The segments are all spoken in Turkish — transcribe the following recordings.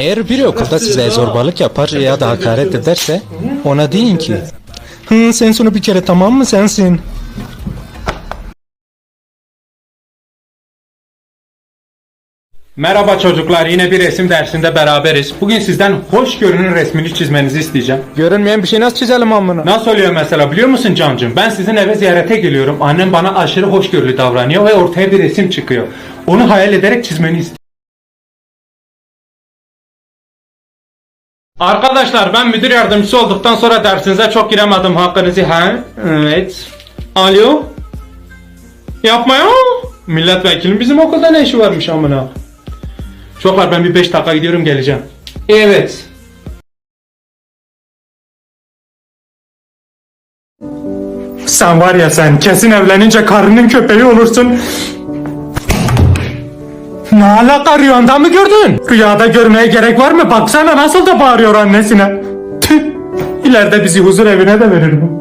Eğer biri okulda size zorbalık yapar ya da hakaret ederse ona deyin ki Hı, sen sonu bir kere tamam mı sensin? Merhaba çocuklar yine bir resim dersinde beraberiz. Bugün sizden hoşgörünün resmini çizmenizi isteyeceğim. Görünmeyen bir şey nasıl çizelim amına? Nasıl oluyor mesela biliyor musun Cancım? Ben sizin eve ziyarete geliyorum. Annem bana aşırı hoşgörülü davranıyor ve ortaya bir resim çıkıyor. Onu hayal ederek çizmeni istiyorum. Arkadaşlar ben müdür yardımcısı olduktan sonra dersinize çok giremedim hakkınızı ha? Evet. Alo? Yapma ya. Milletvekilinin bizim okulda ne işi varmış amına? Çocuklar ben bir 5 dakika gidiyorum geleceğim. Evet. Sen var ya sen kesin evlenince karının köpeği olursun. Ne alaka rüyanda mı gördün? Rüyada görmeye gerek var mı? Baksana nasıl da bağırıyor annesine. Tüh. İleride bizi huzur evine de verir bu.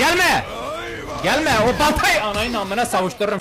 Gelme! Gelme o baltayı anayın amına savuştururum.